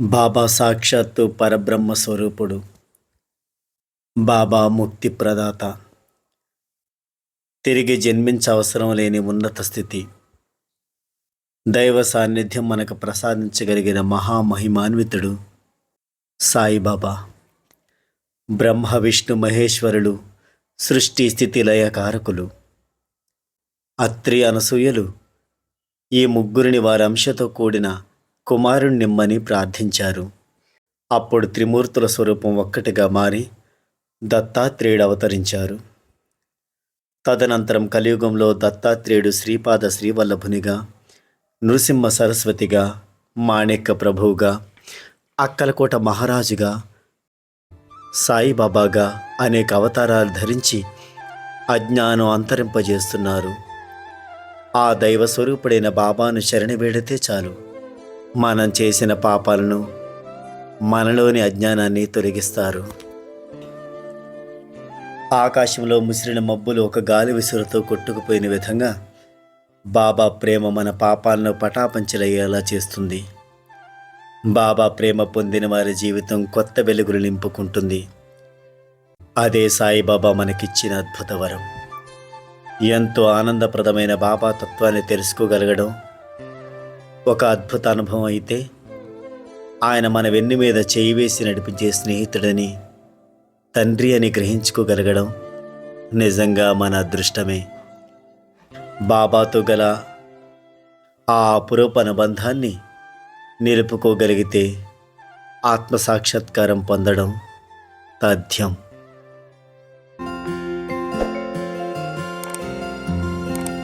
బాబా సాక్షాత్తు పరబ్రహ్మ స్వరూపుడు బాబా ముక్తి ప్రదాత. తిరిగి జన్మించవసరం లేని ఉన్నత స్థితి. దైవ సాన్నిధ్యం మనకు ప్రసాదించగలిగిన మహామహిమాన్వితుడు సాయిబాబా. బ్రహ్మ విష్ణు మహేశ్వరులు సృష్టి స్థితి లయకారకులు అత్రి అనసూయలు ఈ ముగ్గురిని వారి అంశతో కూడిన కుమారుణ్ణిమ్మని ప్రార్థించారు. అప్పుడు త్రిమూర్తుల స్వరూపం ఒక్కటిగా మారి దత్తాత్రేయుడు అవతరించారు. తదనంతరం కలియుగంలో దత్తాత్రేయుడు శ్రీపాద శ్రీవల్లభునిగా నృసింహ సరస్వతిగా మాణిక్య ప్రభువుగా అక్కలకోట మహారాజుగా సాయిబాబాగా అనేక అవతారాలు ధరించి అజ్ఞానం అంతరింపజేస్తున్నారు. ఆ దైవ స్వరూపుడైన బాబాను శరణి వేడితే చాలు. మనం చేసిన పాపాలను మనలోని అజ్ఞానాన్ని తొలగిస్తారు. ఆకాశంలో ముసిరిన మబ్బులు ఒక గాలి విసురుతో కొట్టుకుపోయిన విధంగా బాబా ప్రేమ మన పాపాలను పటాపంచలయ్యేలా చేస్తుంది. బాబా ప్రేమ పొందిన వారి జీవితం కొత్త వెలుగులు నింపుకుంటుంది. అదే సాయిబాబా మనకిచ్చిన అద్భుత వరం. ఎంతో ఆనందప్రదమైన బాబా తత్వాన్ని తెలుసుకోగలగడం ఒక అద్భుత అనుభవం అయితే ఆయన మన వెన్ను మీద చేయి వేసి నడిపించే స్నేహితుడని తండ్రి అని గ్రహించుకోగలగడం నిజంగా మన అదృష్టమే. బాబాతో గల ఆ అపురూప అనుబంధాన్ని నిలుపుకోగలిగితే ఆత్మసాక్షాత్కారం పొందడం తథ్యం.